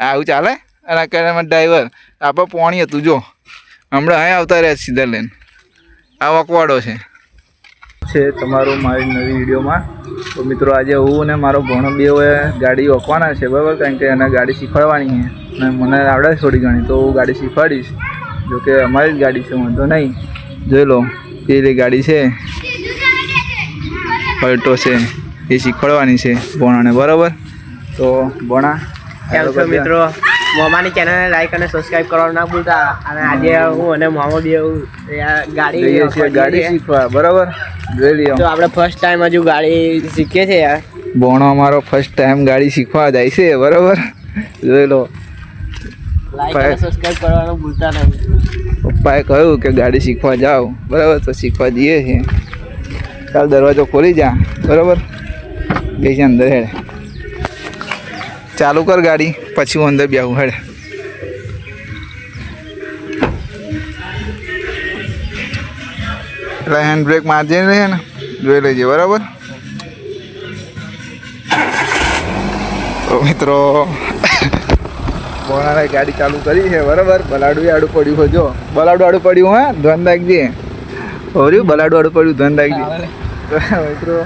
આવું ચાલે? અને આ ડ્રાઈવર આપણે પોણી હતું, જો. હમણાં અહીં આવતા રહ્યા સીધા લઈને. આ વકવાડો છે. છે તમારું મારી નવી વિડીયોમાં. તો મિત્રો, આજે હું અને મારો ભણો બે ગાડી વકવાના છે, બરાબર? કારણ કે એને ગાડી શીખવાડવાની છે. અને મને આવડે થોડી ઘણી, તો હું ગાડી શીખવાડીશ. જોકે અમારી જ ગાડી છે, વાંધો નહીં. જોઈ લો પેલી ગાડી છે. પલટો છે, એ શીખવાડવાની છે ભણાને, બરાબર? તો ભણા કેમ છો મિત્રો? મોમાની ચેનલને લાઈક અને સબસ્ક્રાઇબ કરવાનું ના ભૂલતા. અને આજે હું અને મોમો બે ગાડી ગાડી શીખવા. બરાબર? જોઈ લઈએ તો આપણે ફર્સ્ટ ટાઈમ હજુ ગાડી શીખીએ છીએ યાર. ભણો અમારો ફર્સ્ટ ટાઈમ ગાડી શીખવા જાય છે બરાબર? જોઈ લો. લાઈક અને સબસ્ક્રાઇબ કરવાનું ભૂલતા નહીં. પપ્પાએ કહ્યું કે ગાડી શીખવા જાઓ. બરાબર? તો શીખવા જઈએ છીએ. ચાલ દરવાજો ખોલી જા. બરાબર? બેસી અંદર હેડ. ચાલુ કર ગાડી પછી હું અંદર બેહું હેડ. એટલે હેન્ડ બ્રેક મારજે ને ને જોઈ લેજે બરાબર? તો મિત્રો બોણાને ગાડી ચાલુ કરી છે બરાબર? બલાડું આડું પડ્યું હોય જો. બલાડું આડું પડ્યું હા ધન રાખજે. હોર્યું? બલાડું આડું પડ્યું ધન રાખજે. મિત્રો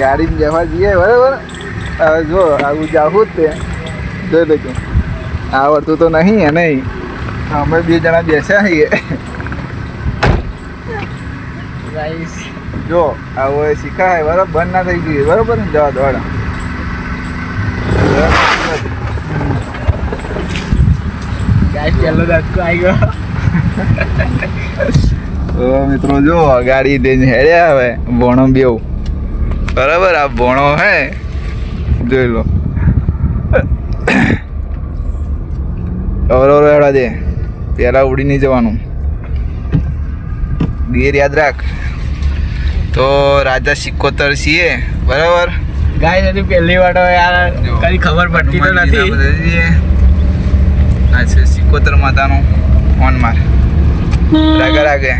ગાડી જવા જઈએ બરાબર? જો આવું જાવું જ તે. જોઈ લેજો. આવડતું તો નહીં એ નહીં. અમે બે જણા બેસ્યા છીએ. જો આવો શીખાય બરાબર બંધ ના થઈ ગયું. બરાબર ને જવા દોડા મિત્રો જો ગાડી લઈને હેડ્યા હવે ભણો બેવ બરાબર આ ભણો હે. જોઈ લો અવરો હેડા દે પહેલાં ઉડી નહીં જવાનું ગીર યાદ રાખ તો રાજા સિકોતર છીએ બરાબર ગાય હજુ પહેલી વાર યાર. કઈ ખબર પડતી તો નથી આ છે સિકોતર માતાનો ફોન માર રાગે રાગે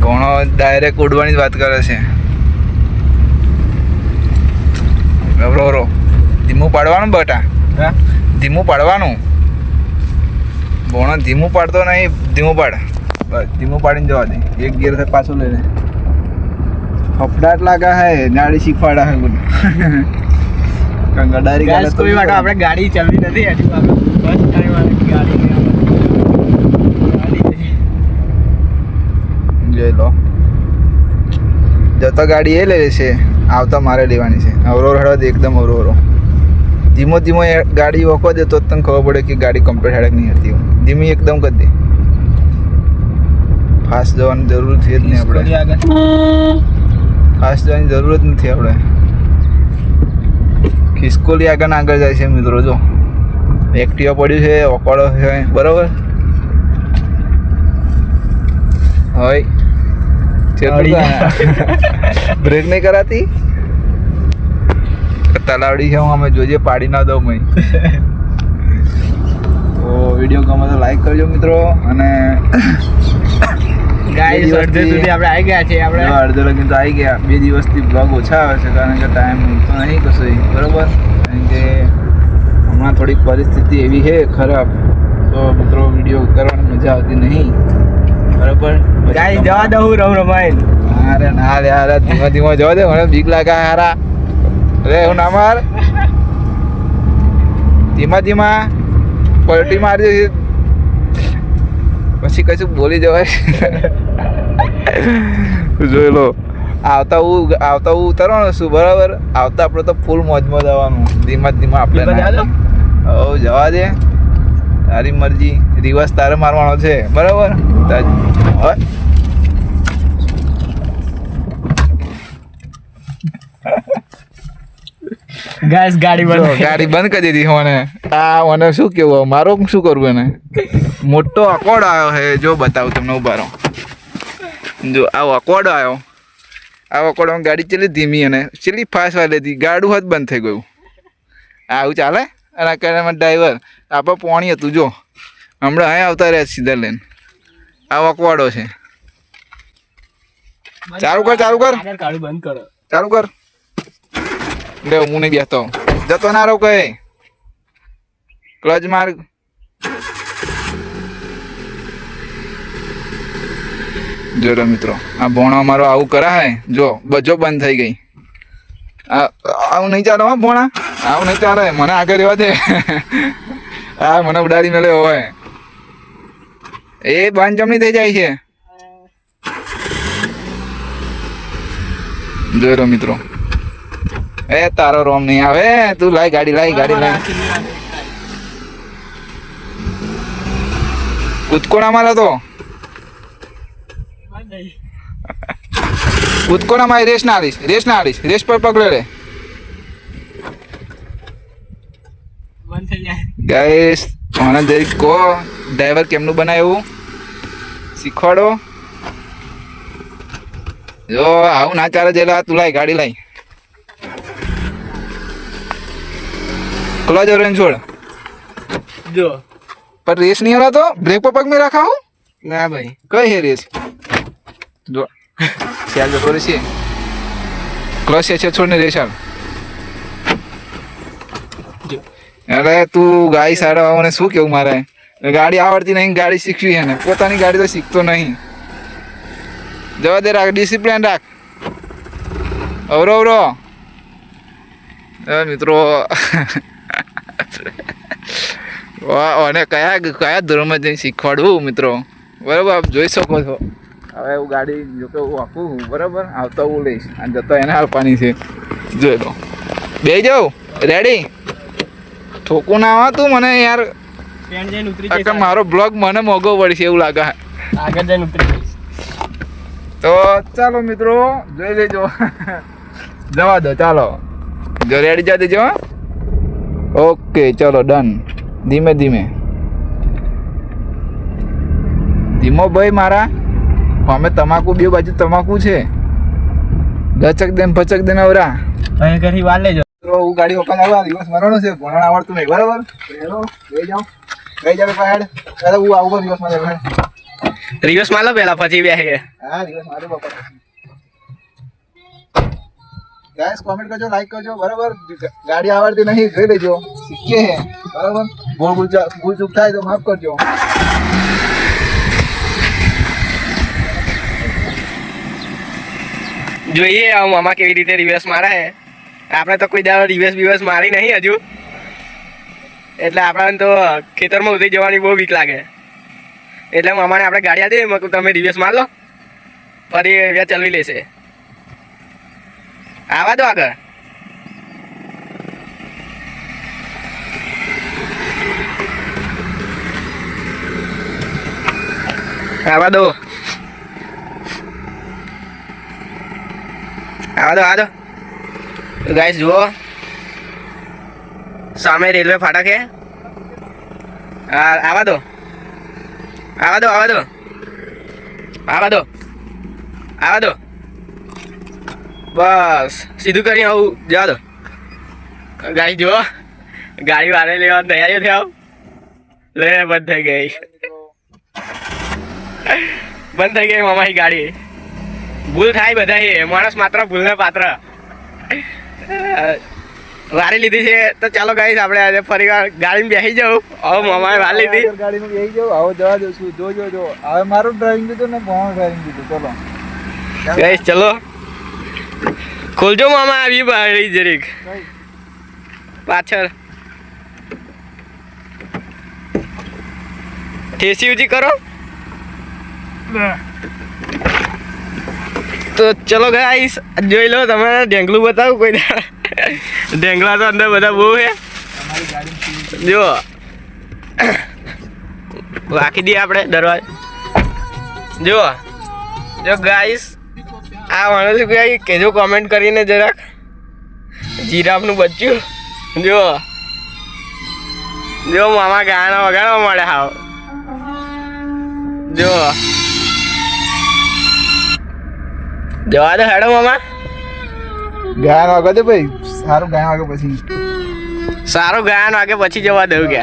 ઘણો ડાયરેક્ટ ઉડવાની જ વાત કરે છે રો રો. ધીમું પાડવાનું બટા. હા? ધીમું પાડવાનું. બોણો ધીમું પાડતો નહીં ધીમું પાડ. બસ ધીમું પાડીને જવા દે. એક ગેર થાય પાછું લઈને ફફડાટ લાગા હે ગાડી શીખવાડા હે બધું. ગડારી ગાઈસ આપણે ગાડી ચલવી નથી ગાડી ગાડી જોઈ લો જતો ગાડી એ લે છે આવતા મારે લેવાની છે. અવરો હળવા દે એકદમ અવરો ધીમો ધીમો એ ગાડી વખો દે તો તને ખબર પડે કે ગાડી કમ્પ્લીટ હેડક નહીં હતી ધીમી એકદમ કરી દે. ફાસ્ટ જવાની જરૂર છે જ નહીં આપણે. ફાસ્ટ જવાની જરૂર જ નથી આપણે. ખિસકોલી આગળ આગળ જાય છે મિત્રો જો. એક્ટિવા પડ્યું છે ઓકળો છે. બરાબર? હોય બ્રેક નહીં કરાતી? તલાવડી છે હું અમે જોઈએ પાડી ના દઉં મય તો વીડિયો ગમે તો લાઈક કરજો મિત્રો અને ગાઈસ અડધે સુધી આપણે આવી ગયા છે આપણે. અડધે લગીન તો આવી ગયા. બે દિવસથી બ્લોગ ઓછા આવે છે કારણ કે ટાઈમ તો નહીં કશું બરોબર? કારણ કે હમણાં થોડીક પરિસ્થિતિ એવી છે ખરાબ. તો મિત્રો વીડિયો કરવાની મજા આવતી નહીં. બરાબર? ગાઈ જવા દઉં રમ રમાઈન. અરે ના રે અરે ધીમા ધીમા જવા દે મને બીક લાગે હારા. અરે હું ના માર ધીમા ધીમા પલટી મારજે પછી કશું બોલી જવાય. જોઈ લો આવતા હું આવતા હું ઉતરવાનું છું બરાબર? આવતા આપણે તો ફૂલ મોજમાં જવાનું. ધીમા ધીમા આપણે જવા દો? તારી મરજી. રિવર્સ તારે મારવાનો છે. બરાબર? ગાઈસ ગાડી બંધ ગાડી બંધ કરી દીધી મને. આ મને શું કેવું? મારો શું કરવું એને? મોટો અકોડ આવ્યો છે જો બતાવું તમને ઊભા રહો. જો આ અકોડ આવ્યો. આ અકોડમાં ગાડી ચેલી ધીમી અને ચેલી ફાસ્ટ વાળી હતી. ગાડું હાથ બંધ થઈ ગયું. આવું ચાલે? અને આ કરામાં ડ્રાઈવર આપણે પોણી હતું જો. હમણાં અહીં આવતા રહ્યા સીધા લઈને. આ વકવાડો છે. ચાલુ કર ચાલુ કર. બંધ કરો. ચાલુ કર. લે હું નહીં બેસતો જતો ના રહો કહે ક્લચ માર્ગ જો રે મિત્રો આ ભોણો અમારો આવું કરાય. જો બજો બંધ થઈ ગઈ. આ- આવું નહીં ચાલો હો ભોણા. આવું નહીં ચાલે મને આગળ રહેવા દે. હા મને ઉડાડી મેળે હોય એ બંધ થઈ જાય છે. જોઈ રહ્યો મિત્રો. એ તારો રોમ નહીં આવે. તું લાય ગાડી લાય ગાડી લાય. કૂદકો ના મારે તો. કૂદકો ના મારી રેસ ના આવીશ રેસ ના આવીશ રેસ પર પકડે રે બંધ થઈ જાય. ગાઈસ મને જરીક કહો ડ્રાઈવર કેમનું બનાવ્યું? શીખવાડો. જો આવું ના ચાલે જેલા તું લાય ગાડી લાય. ક્લચ ઓરેન્જ છોડ. જો. પર રેસ નહીં હલાતો? બ્રેક પર પગ મેં રાખાવું ના ભાઈ. કઈ હે રેસ જો. ખ્યાલ જતો રહેશે. ક્લચ છે છોડ ને રેસ હાલ જો અરે તું ગાડી સારાવાને શું કેવું મારે? ગાડી આવડતી નહીં, ગાડી શીખવી છે ને પોતાની ગાડી તો શીખતો નહીં. જવા દે રાખ ડિસિપ્લિન રાખ. અવરો અવરો. મિત્રો. અને કયા કયા ધોરણમાં જઈને શીખવાડવું મિત્રો? બરાબર, આપ જોઈ શકો છો. હવે હું ગાડી, જો હું આપું બરાબર? આવતો હું લઈશ. અને જતો એને આપવાની છે. જોઈ લો. બે જાઉં રેડી ઠોકું ના આવે તું મને યાર. ઉતરી મારો બ્લોગ મને મોંઘો પડશે એવું લાગે. આગળ જઈને ઉતરી તો ચાલો મિત્રો જોઈ લેજો. જવા દો ચાલો. જો રેડી જા દેજો ઓકે ચલો ડન ધીમે ધીમે. ધીમો ભાઈ મારા અમે તમાકુ બે બાજુ તમાકુ છે. ગચક દેન ફચક દેન અવરા. અહીં ઘરથી વાર લેજો. હું ગાડી ઓપન આવવા દિવસ મરવાનો છે ભણવાનું આવડતું નહીં બરાબર? લઈ જાઓ. લઈ જાવ પાડ હું આવું દિવસ મારે રિવર્સ માર લો પેલા પછી બે હા દિવસ મારે બપોર ગાઈસ કોમેન્ટ કરજો લાઈક કરજો બરાબર? ગાડી આવડતી નહીં જોઈ લેજો. શીખીએ હે બરાબર? ભૂલ ભૂલ ભૂલ ચૂક થાય તો માફ કરજો. જોઈએ આ મામા કેવી રીતે રિવર્સ મારે છે આપણે તો કોઈ દાડો રિવર્સ બિવર્સ મારી નહીં હજુ. એટલે આપણને તો ખેતરમાં ઉતરી જવાની બહુ બીક લાગે. એટલે મામાને આપણે ગાડી આપી દઈએ તમે રિવેસ માર ફરી વ્યા ચલવી લેશે. આવા દો આગળ. આવા દો. આવા દો આવા દો. ગાઈસ જુઓ સામે રેલવે ફાટક છે આ આવા દો આવા દો આવા દો આવા દો આવા દો બસ સીધું કરી આવું જવા દો ગાડી જુઓ ગાડી વારે લેવાની તૈયારીઓ થઈ આવ લે બંધ થઈ ગઈ બંધ થઈ ગઈ મામાની ગાડી ભૂલ થાય બધા માણસ માત્ર ભૂલને પાત્ર વારી લીધી છે. તો ચાલો ગાઈસ આપણે આજે ફરી વાર ગાડીમાં બેસી જાઉં હવે મામાએ વાર લીધી. ગાડીમાં બેસી જવું. આવો જવા દઉં છું જોજો જો હવે મારું ડ્રાઇવિંગ દીધું ને ભણવાનું ડ્રાઇવિંગ દીધું ચલો. ગાઈસ ચલો. ખોલજો મામા આવી બારી જરીક. પાછળ. ઠેસી ઉજી કરો. તો ચલો ગાઈસ જોઈ લો તમે ઢેંગલું બતાવું કોઈ ઢેંગલા તો અંદર બધા બહુ છે. જો. રાખી દઈએ આપણે દરવાજ. જો. જો ગાઈસ આ માણસ કઈ કેજો કોમેન્ટ કરીને જરાક. જીરાફનું બચ્ચું જો. જો મામા ગાણા વગાડવા મળે હાવ. જો. જવા દો હેડો મામા. ગાયન વાગે દે ભાઈ સારું ગાયન વાગે પછી. સારું ગાયન વાગે પછી જવા દઉં કે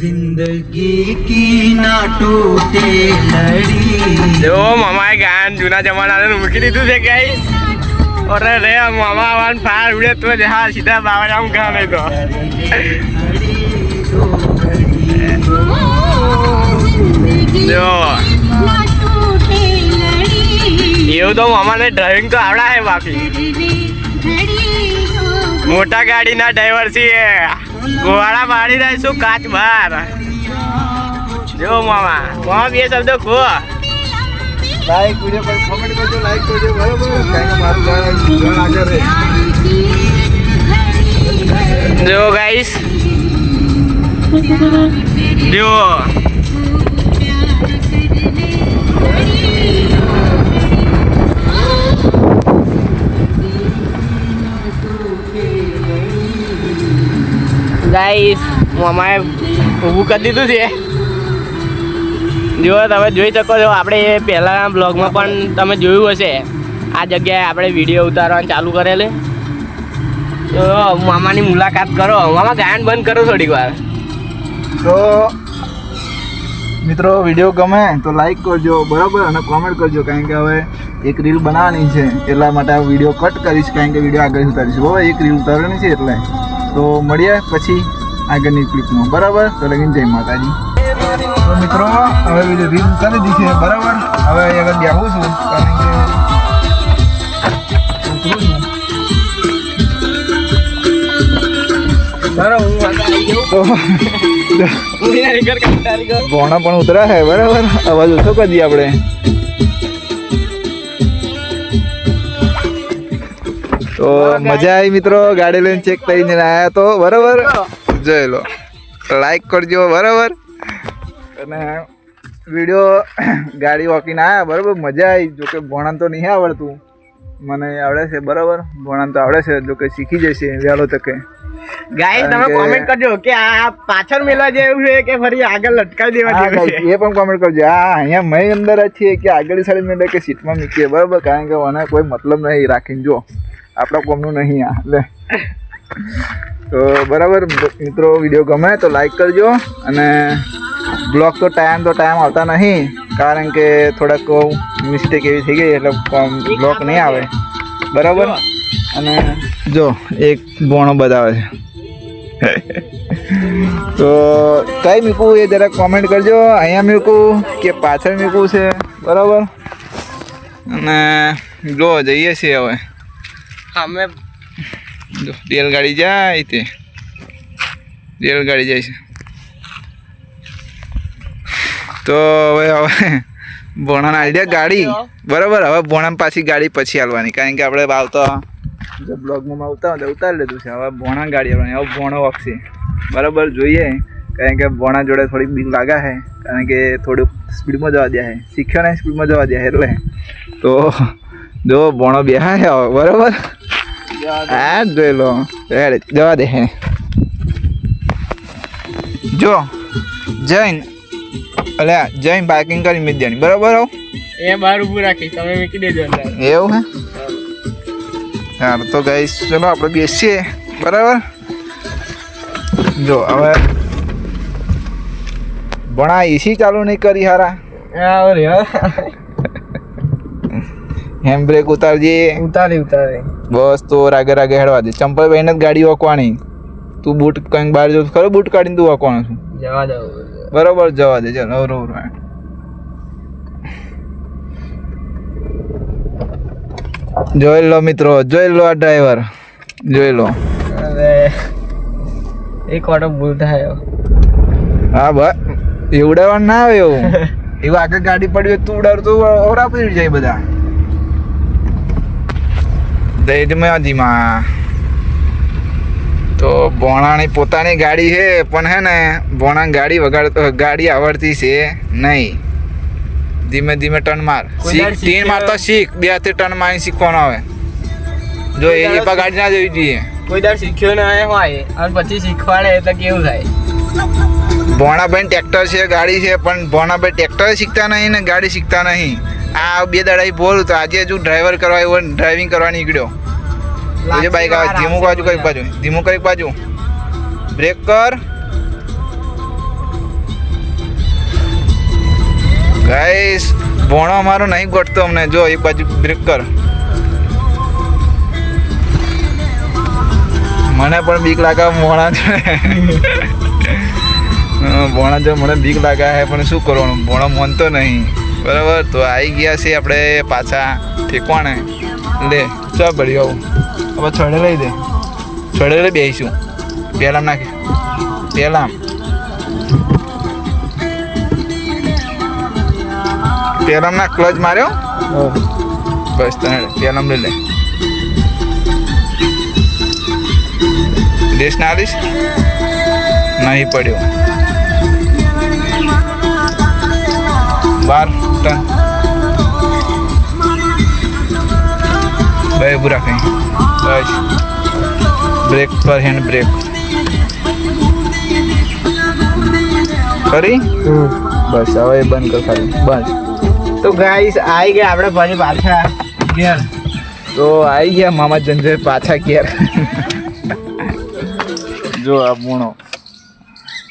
જિંદગી કી ના ટૂટે લડી. જો મામાએ ગાયન જૂના જમાનાને મૂકી દીધું છે ગાઈસ. અરે રે મામા વાન ફાર ઉડે તો જ હા સીધા બાવરામ ગામે તો. એવું તો મામાને ડ્રાઇવિંગ તો આવડા હે બાકી. મોટા ગાડીના ડ્રાઈવર છીએ. ગોવાળા મારી દઈશું કાચ બહાર જો મામા મામા બે શબ્દો ખો. લાઈક વીડિયો પર કોમેન્ટ કરજો લાઈક કરજો બરાબર? કારણ મારું ઘર ઘર આગળ રહે જો ગાઈસ જો. ગાઈસ મામાએ ઊભું કરી દીધું છે. જો તમે જોઈ શકો છો, આપણે એ પહેલાંના બ્લોગમાં પણ તમે જોયું હશે. આ જગ્યાએ આપણે વીડિયો ઉતારવાનું ચાલુ કરેલું. તો મામાની મુલાકાત કરો. મામા, ગાયન બંધ કરો થોડીક વાર. તો મિત્રો વીડિયો ગમે તો લાઈક કરજો, બરાબર? અને કોમેન્ટ કરજો, કારણ કે હવે એક રીલ બનાવવાની છે. એટલા માટે આ વીડિયો કટ કરીશ, કારણ કે વીડિયો આગળ ઉતારીશ. બરાબર એક રીલ ઉતારવાની છે, એટલે. તો મળીએ પછી આગળની ક્લિપમાં બરાબર? તો લગીન જય માતાજી. તો મિત્રો હવે બીજું રીલ કરી દીધી છે. બરાબર? હવે આગળ બેહું છું કારણ કે ભોણા પણ ઉતરા છે બરાબર? અવાજ ઓછો કરી દઈએ આપણે. તો મજા આવી મિત્રો ગાડી લઈને ચેક કરીને આવ્યા તો બરાબર? જોઈ લો. લાઈક કરજો બરાબર? અને વીડિયો ગાડી વોકીને આવ્યા બરાબર? મજા આવી જોકે ભણન તો નહીં આવડતું. મને આવડે છે બરાબર? ભણન તો આવડે છે જોકે શીખી જશે વહેલો તકે. ગાઈસ તમે કોમેન્ટ કરજો કે આ પાછળ મેળવા જેવું છે કે ફરી આગળ લટકાવી દેવા જેવું છે? એ પણ કોમેન્ટ કરજો. આ અહીંયા મેં અંદર જ છીએ કે આગળ સાઈડ મેં કે સીટમાં મૂકીએ બરાબર? કારણ કે મને કોઈ મતલબ નહીં રાખીને જો. આપણા કોમનું નહીં આ લે. તો બરાબર મિત્રો વીડિયો ગમે તો લાઈક કરજો અને બ્લોગ તો ટાઈમ તો ટાઈમ આવતા નહીં કારણ કે થોડાક મિસ્ટેક એવી થઈ ગઈ એટલે બ્લોક નહીં આવે. બરાબર? અને જો એક બોણો બતાવે છે. તો કઈ મૂકવું એ જરાક કોમેન્ટ કરજો. અહીંયા મૂકવું કે પાછળ મૂકવું છે? બરાબર? અને જો જઈએ છીએ હવે. અમે રેલગાડી જાય તે. રેલગાડી જાય છે. તો હવે હવે ભોણાને આવી જાય ગાડી. બરાબર હવે ભોણામાં પાછી ગાડી પછી હાલવાની કારણ કે આપણે આવતા જો બ્લોગમાં તો ઉતારી લીધું છે. હવે ભોણા ગાડી આવવાની હવે ભોણો વાગશે. બરાબર જોઈએ. કારણ કે ભોણા જોડે થોડીક બીક લાગે છે. કારણ કે થોડુંક સ્પીડમાં જવા દે છે. શીખ્યો ને સ્પીડમાં જવા દે એટલે. તો જો બોણો બેહા હે હવે આ હા જોઈ લો. જવા દે. હે જો જૈન. અલ્યા જૈન પાર્કિંગ કરી મિદ્યાની બરોબર આવ? એ બહાર ઊભું રાખી તમે મૂકી દેજો એવું હે? હાર તો ગાઈસ ચલો આપણે બેસીએ. બરાબર? જો હવે ભણા એસી ચાલુ નહીં કરી હારા. હા. રે હેન્ડ બ્રેક ઉતારજે ઉતારી ઉતારી બસ તો રાગે રાગે હેડવા દે ચંપલ પહેરીને જ ગાડી વાકવાની તું બૂટ કંઈક બહાર જો ખરો બૂટ કાઢીને તું વાકવાનો છું જવા દઉં બરોબર જવા દે ચાલ અવરો અવરો જોઈ લો મિત્રો જોઈ લો આ ડ્રાઈવર જોઈ લો એક ઓટો ભૂલ થાય હા બસ એવડાવવાનું ના આવે એવું એવું આગળ ગાડી પડી હોય તું ઉડાડતું ઓરા પડી જાય બધા ધીમા તો ભોણાની પોતાની ગાડી છે પણ હે ને ભોણા ગાડી વગાડ ગાડી આવડતી છે નહીં. ધીમે ધીમે ટર્ન માર. શીખ ટીન તીન માર તો શીખ બે હાથે ટર્ન મારી શીખવાનો આવે. જો એ પણ ગાડી ના જવી જોઈએ. કોઈ દર શીખ્યો ના હોય અને પછી શીખવાડે એટલે કેવું થાય? ભોણાભાઈ ટ્રેક્ટર છે ગાડી છે પણ ભોણાભાઈ ટ્રેક્ટર શીખતા નહીં ને ગાડી શીખતા નહીં. આ બે દાડાથી બોલું તો આજે હજુ ડ્રાઈવર કરવા આવ્યો ડ્રાઇવિંગ કરવા નીકળ્યો. જે બાઈક આવે ધીમું બાજુ કઈ બાજુ ધીમું કઈ બાજુ. બ્રેક કર. ગાઈસ ભોણો અમારો નહીં ગોઠતો અમને. જો એક બાજુ બ્રેક કર. મને પણ બીક લાગે ભોણા છે ભોણા જો મને બીક લાગે છે પણ શું કરવાનું? ભોણો માનતો નહીં. બરાબર, તો આવી ગયા છે આપણે પાછા ઠેકવાણે. લે ચાલ બળી આવું. હવે છડે લઈ દે. છડે લઈ બેસીશું પહેલાં નાખી. પહેલાં પહેલાં ના ક્લચ માર્યો? બસ તને પહેલાં લઈ લે. દેશ ના આવીશ નહીં પડ્યો. બાર ત્રણ બે બુરા કઈ બસ. બ્રેક પર હેન્ડ બ્રેક કરી? બસ હવે બંધ કર ખાલી. બસ. તો ગાઈસ આવી ગયા આપણે ફરી પાછા. ઘેર. તો આવી ગયા મામા જંજર પાછા ઘેર. જો આ મૂણો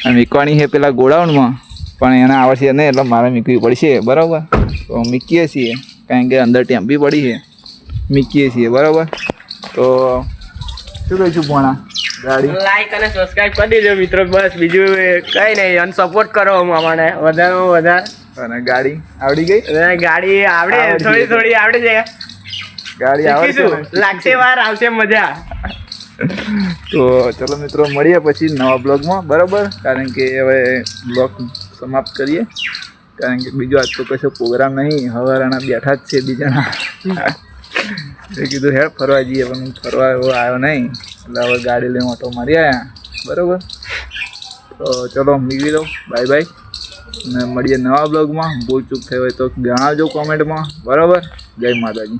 અને મીકવાની છે પેલા ગોડાઉનમાં. પણ એને આવડશે નહીં એટલે મારે મીકવી પડશે બરાબર? તો મીકીએ છીએ કારણ કે અંદર ટેમ્પી પડી છે. મીકીએ છીએ બરાબર? તો શું કહીશું ભોણા? ગાડી? લાઈક અને સબસ્ક્રાઇબ કરી દેજો મિત્રો બસ બીજું કંઈ નહીં અને સપોર્ટ કરો અમારે વધારેમાં વધારે. અને ગાડી આવડી ગઈ? ગાડી આવડે થોડી થોડી આવડી જાય. ગાડી આવડશે લાગશે વાર આવશે મજા. તો ચલો મિત્રો, મળીએ પછી નવા બ્લોગમાં. બરાબર? કારણ કે હવે બ્લોગ સમાપ્ત કરીએ. કારણ કે બીજો આજ તો કશો પ્રોગ્રામ નહીં. હવારાના બેઠા જ છે બીજાના. એ કીધું, હેડ, ફરવા જઈએ. પણ ફરવા એવો આવ્યો નહીં. એટલે હવે ગાડી લઈને ઓટો મારી આવ્યા બરાબર? તો ચલો, મીવી લઉં બાય બાય. અને મળીએ નવા બ્લોગમાં. ભૂલ ચૂક થઈ હોય તો જણાવજો કોમેન્ટમાં. બરાબર? જય માતાજી.